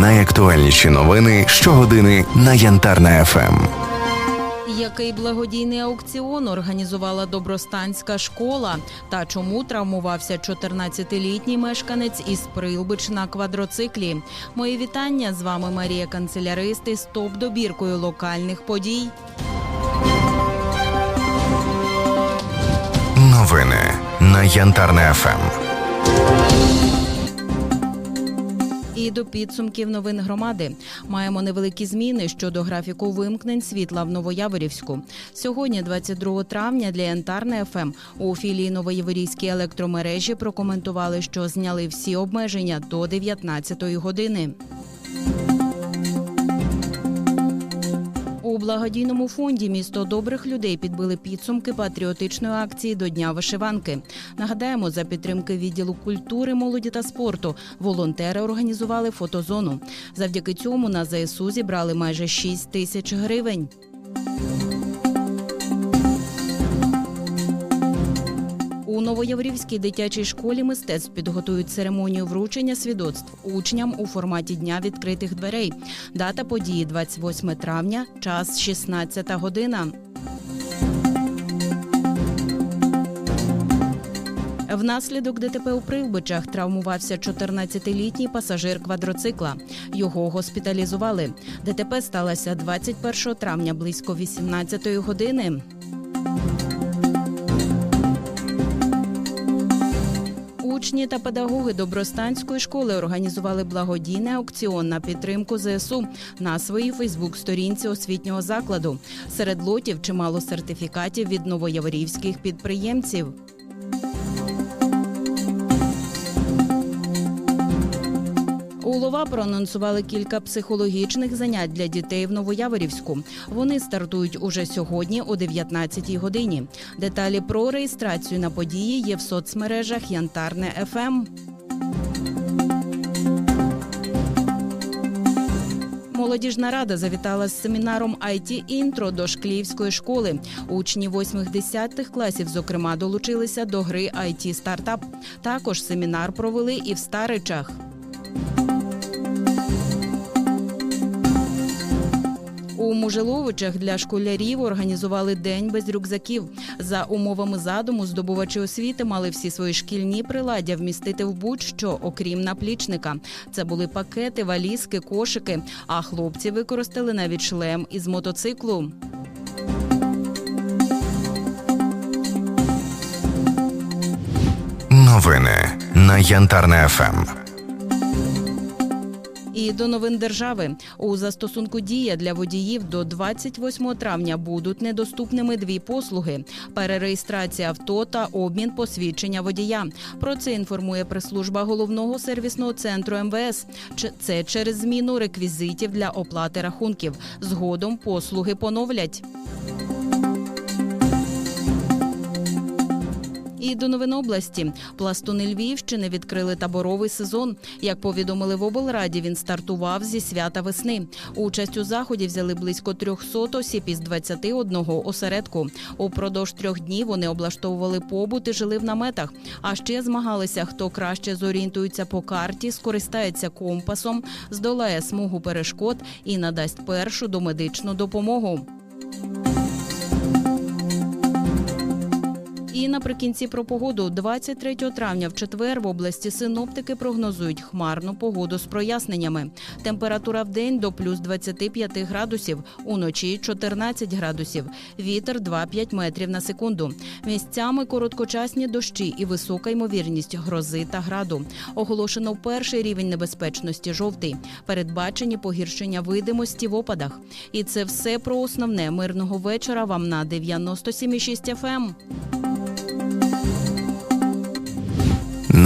Найактуальніші новини щогодини на Янтарна Ем. ФМ. Який благодійний аукціон організувала добростанська школа? Та чому травмувався 14-літній мешканець із Прилбич на квадроциклі? Мої вітання з вами Марія Канцелярист із топ-добіркою локальних подій. Новини на Янтарна Ем. ФМ. До підсумків новин громади маємо невеликі зміни щодо графіку вимкнень світла в Новояворівську. Сьогодні, 22 травня, для Янтарне ФМ у філії Новояворівській електромережі прокоментували, що зняли всі обмеження до 19 години. У благодійному фонді місто добрих людей підбили підсумки патріотичної акції до Дня вишиванки. Нагадаємо, за підтримки відділу культури, молоді та спорту волонтери організували фотозону. Завдяки цьому на ЗСУ зібрали майже 6 тисяч гривень. Новояврівській дитячій школі мистецтв підготують церемонію вручення свідоцтв учням у форматі дня відкритих дверей. Дата події 28 травня, час 16 година. Внаслідок ДТП у Прилбичах травмувався 14-літній пасажир квадроцикла. Його госпіталізували. ДТП сталося 21 травня близько 18 години. Учні та педагоги Добростанської школи організували благодійний аукціон на підтримку ЗСУ на своїй Фейсбук-сторінці освітнього закладу. Серед лотів чимало сертифікатів від новояворівських підприємців. У Лова проанонсували кілька психологічних занять для дітей в Новояворівську. Вони стартують уже сьогодні о 19-й годині. Деталі про реєстрацію на події є в соцмережах Янтарне Ем. ФМ. Молодіжна рада завітала з семінаром IT інтро до шклівської школи. Учні 8-10 класів, зокрема, долучилися до гри IT стартап. Також семінар провели і в Старичах. У Мужеловичах для школярів організували день без рюкзаків. За умовами задуму здобувачі освіти мали всі свої шкільні приладдя вмістити в будь-що, окрім наплічника. Це були пакети, валізки, кошики. А хлопці використали навіть шлем із мотоциклу. Новини на Янтарна ФМ. І до новин держави у застосунку дія для водіїв до 28 травня будуть недоступними дві послуги: перереєстрація авто та обмін посвідчення водія. Про це інформує прес-служба головного сервісного центру МВС. Це через зміну реквізитів для оплати рахунків. Згодом послуги поновлять. І до новин області пластуни Львівщини відкрили таборовий сезон. Як повідомили в облраді, він стартував зі свята весни. Участь у заході взяли близько 300 осіб із 21 осередку. Упродовж трьох днів вони облаштовували побут і жили в наметах. А ще змагалися, хто краще зорієнтується по карті, скористається компасом, здолає смугу перешкод і надасть першу домедичну допомогу. Наприкінці про погоду 23 травня в четвер в області синоптики прогнозують хмарну погоду з проясненнями. Температура в день до плюс 25 градусів, уночі 14 градусів. Вітер 2-5 метрів на секунду. Місцями короткочасні дощі і висока ймовірність грози та граду. Оголошено перший рівень небезпечності жовтий. Передбачені погіршення видимості в опадах. І це все про основне мирного вечора вам на 97,6 FM.